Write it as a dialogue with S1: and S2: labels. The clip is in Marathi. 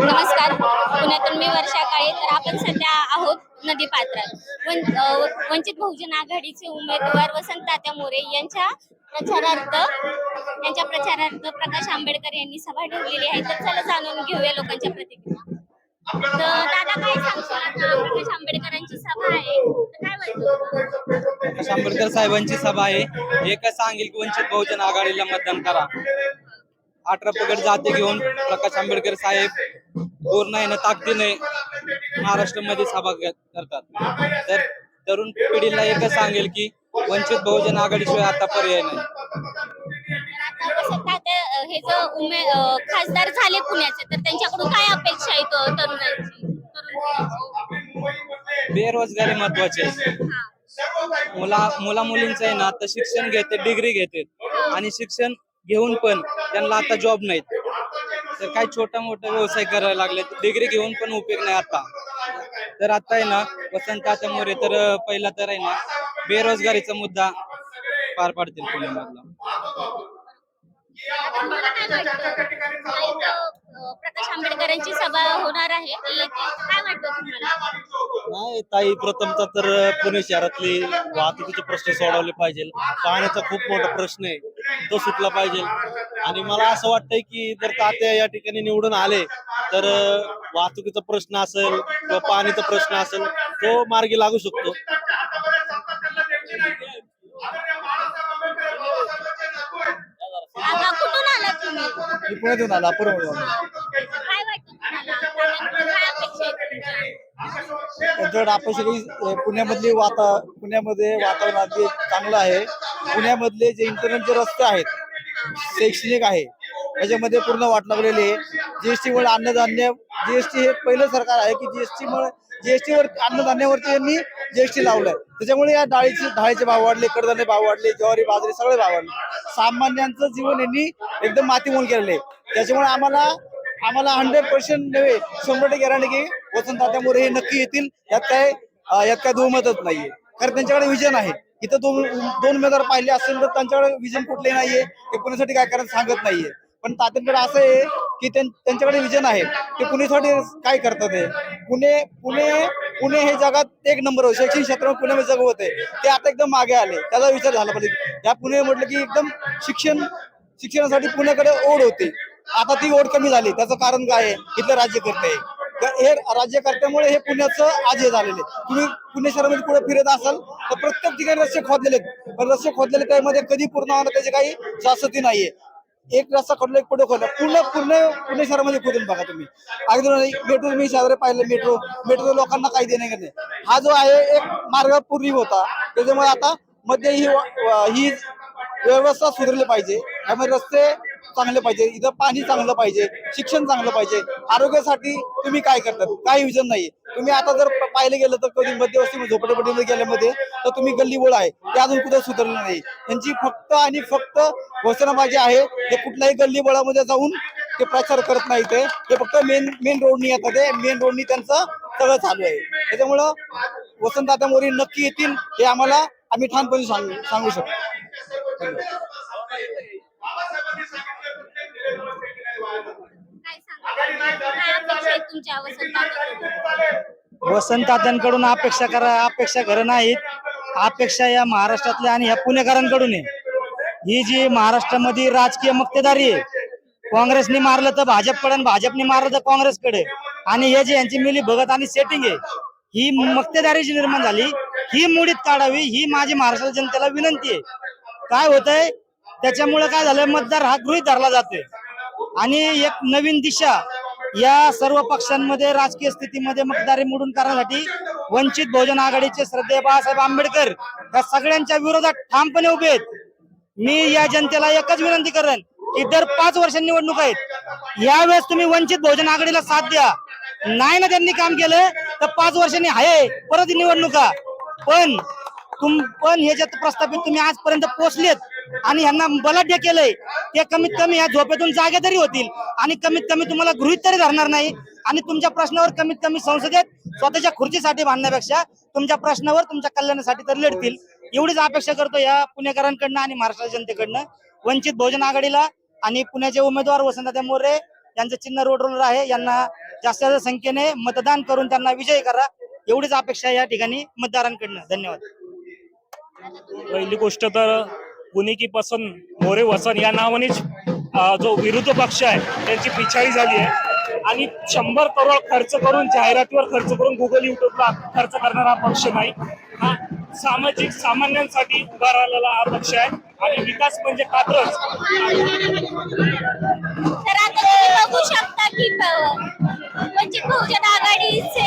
S1: नमस्कार. पुण्यातून मी वर्षा काळे तर आपण सध्या आहोत नदी पात्रात. वंचित बहुजन आघाडीचे उमेदवार वसंत तात्या मोरे यांच्या प्रचारार्थ यांच्या प्रचारार्थ प्रकाश आंबेडकर यांनी सभा ठेवलेली आहे. तर चला जाणून घेऊया लोकांच्या प्रतिक्रिया. तर दादा काय सांगतो आता? प्रकाश आंबेडकरांची सभा आहे. तर काय
S2: प्रकाश आंबेडकर साहेबांची सभा आहे. एकच सांगेल की वंचित बहुजन आघाडीला मतदान करा. अठरा पगड जाते घेऊन प्रकाश आंबेडकर साहेब पूर्ण आहे ना ताकदीने महाराष्ट्रामध्ये सभा घ- करतात. तर तरुण पिढीला एकच सांगेल की वंचित बहुजन आघाडीशिवाय आता पर्याय नाही.
S1: हे जो उमे खासदार झाले पुण्याचे तर त्यांच्याकडून काय अपेक्षा आहेत अ, तरुणांची? तरुण
S2: बेरोजगारी महत्वाची आहे. मुला मुला मुलींचं आहे ना आता शिक्षण घेते डिग्री घेते. आणि शिक्षण घेऊन पण त्यांना आता जॉब नाहीत. तर काही छोटा मोठा व्यवसाय करायला लागले डिग्री घेऊन पण उपयोग नाही आता. तर आता आहे ना वसंत आता मोरे तर पहिला तर आहे ना बेरोजगारीचा मुद्दा पार पाडतील पुण्यामधला
S1: आता तुम्हाला काय वाटतं आता इथं, अ, प्रकाश आंबेडकरांची सभा होणार आहे. काय वाटतं
S3: नाही ताई प्रथमचा तर पुणे शहरातली वाहतुकीचे प्रश्न सोडवले पाहिजे. पाण्याचा खूप मोठा प्रश्न आहे. तो सुटला पाहिजे. आणि मला असं वाटतंय की जर तात्या या ठिकाणी निवडून आले तर वाहतुकीचा प्रश्न असेल किंवा पाणीचा प्रश्न असेल तो मार्गी लागू शकतो
S1: आता कुठून आला तुम्ही
S3: मी पुण्यातून आला
S1: काय वाटतं तुम्हाला दादांकडून काय अपेक्षा आहेत तुमच्या?
S3: त्यांच्याकडे आपण सगळी पुण्यामधली वाता पुण्यामध्ये वातावरण अगदी चांगलं आहे. पुण्यामधले जे इंटरनेटचे रस्ते आहेत शैक्षणिक आहे त्याच्यामध्ये पूर्ण वाट लागलेली आहे. जीएसटी मुळे अन्नधान्य जीएसटी हे पहिलं सरकार आहे की जीएसटी मुळे जीएसटी वर अन्नधान्यावरती यांनी जीएसटी लावलाय. त्याच्यामुळे या डाळीचे डाळीचे भाव वाढले कडधान्य भाव वाढले ज्वारी बाजरी सगळे भाव वाढले. सामान्यांचं जीवन यांनी एकदम मातीमोल केलेलं. आहे त्याच्यामुळे आम्हाला आम्हाला हंड्रेड पर्सेंट नव्हे शंभर टक्के गॅरंटी की वसंतदात्यामुळे हे नक्की येतील. यात काय यात काय दुमतच नाहीये. कारण त्यांच्याकडे विजन आहे. इथं दोन दोन उमेदवार पाहिले असेल तर त्यांच्याकडे विजन कुठले नाहीये. ते पुण्यासाठी काय करायचं सांगत नाहीये. पण तात्यांकडे असं आहे की त्यांच्याकडे विजन आहे. ते पुण्यासाठी काय करतात हे? पुणे पुणे पुणे हे जगात एक नंबर शैक्षणिक क्षेत्रात पुण्यामध्ये जगवत आहे. ते आता एकदम मागे आले. त्याचा विचार झाला पाहिजे. या पुणे म्हटलं की एकदम शिक्षण शिक्षणासाठी पुण्याकडे ओढ होती. आता ती ओढ कमी झाली. त्याचं कारण काय आहे? इथलं राज्यकर्ते आहे. हे राज्यकर्त्यामुळे हे पुण्याचं आज हे झालेले तुम्ही पुणे शहरामध्ये पुढे फिरत असाल तर प्रत्येक ठिकाणी रस्ते खोदलेले पण रस्ते खोदलेले त्यामध्ये कधी पूर्ण होणार त्याची काही शाश्वती नाहीये. एक रस्ता खोदला एक पुढे खोदला. पूर्ण पूर्ण पुणे शहरामध्ये खोदून बघा तुम्ही. अगदी मेट्रो मी शहर पाहिलं मेट्रो मेट्रो लोकांना काही देणे नाही. हा जो आहे एक मार्ग पूर्वी होता. त्याच्यामुळे आता मध्ये ही ही व्यवस्था सुधारली पाहिजे. त्यामुळे रस्ते चांगले पाहिजे. इथं पाणी चांगलं पाहिजे. शिक्षण चांगलं पाहिजे. आरोग्यासाठी तुम्ही काय करतात? काही विजन नाही तुम्ही आता जर पाहिलं गेलं तर कधी मध्यवस्ती झोपडपट्टीमध्ये गेल्यामध्ये तर तुम्ही गल्लीबोळ आहे. ते अजून कुठे सुधारलं नाही. त्यांची फक्त आणि फक्त घोषणाबाजी आहे. ते कुठल्याही गल्ली बोळामध्ये जाऊन ते प्रचार करत नाही ते. हे फक्त मेन मेन रोडनी येतात ते. मेन रोडनी त्यांचं सगळं चालू आहे. त्याच्यामुळं वसंतदादा मोरे नक्की येतील हे आम्हाला आम्ही ठामपणे सांगू सांगू शकतो.
S1: काय सांगा? काय अपेक्षा
S4: करा अपेक्षा खरं नाहीत. अपेक्षा या महाराष्ट्रातल्या आणि ह्या पुणेकरांकडून आहे. ही जी महाराष्ट्रामध्ये राजकीय मक्तेदारी आहे काँग्रेसने मारलं तर भाजपकडे आणि भाजपने मारलं तर काँग्रेसकडे. आणि हे जे यांची मिली भगत आणि सेटिंग आहे ही मक्तेदारी जी निर्माण झाली. ही मुडीत काढावी ही माझी महाराष्ट्र जनतेला विनंती आहे. काय होतंय? त्याच्यामुळे काय झालंय? मतदार हा गृहीत धरला जातोय. आणि एक नवीन दिशा या सर्व पक्षांमध्ये राजकीय स्थितीमध्ये मतदारी मोडून करण्यासाठी वंचित बहुजन आघाडीचे श्रद्धे बाळासाहेब आंबेडकर या सगळ्यांच्या विरोधात ठामपणे उभे आहेत. मी या जनतेला एकच विनंती करेन की दर पाच वर्ष निवडणूक आहेत. यावेळेस तुम्ही वंचित बहुजन आघाडीला साथ द्या. नाही ना त्यांनी काम केलं तर पाच वर्षांनी आहे परत निवडणुका. पण तुम पण ह्याच्यात प्रस्थापित तुम्ही आजपर्यंत पोहोचलेत आणि यांना बलाढ्य केलंय ते कमीत कमी या झोपेतून जागे तरी होतील आणि कमीत कमी तुम्हाला गृहित तरी धरणार नाही. आणि तुमच्या प्रश्नावर कमीत कमी संसदेत स्वतःच्या खुर्चीसाठी भांडण्यापेक्षा तुमच्या प्रश्नावर तुमच्या कल्याणासाठी तरी लढतील. एवढीच अपेक्षा करतो या पुणेकरांकडनं आणि महाराष्ट्र जनतेकडनं. वंचित बहुजन आघाडीला आणि पुण्याचे उमेदवार वसंतदादा मोरे यांचं चिन्ह रोड रोलर आहे. यांना जास्त जास्त संख्येने मतदान करून त्यांना विजयी करा. एवढीच अपेक्षा या ठिकाणी मतदारांकडनं. धन्यवाद.
S5: पहिली गोष्ट तर गुनिकी पसन पसंत मोरे वसन या नावानेच जो विरुद्ध पक्ष आहे त्यांची पिछाडी झाली आहे. आणि शंभर करोड खर्च करून जाहिरातीवर खर्च करून गुगल युट्यूबला खर्च करणारा पक्ष नाही. हा सामाजिक सामान्यांसाठी उभा राहिलेला हा पक्ष आहे. आणि विकास म्हणजे कात्रच
S1: तर आता बघू शकता की वंचित म्हणजे बहुजन आघाडीचे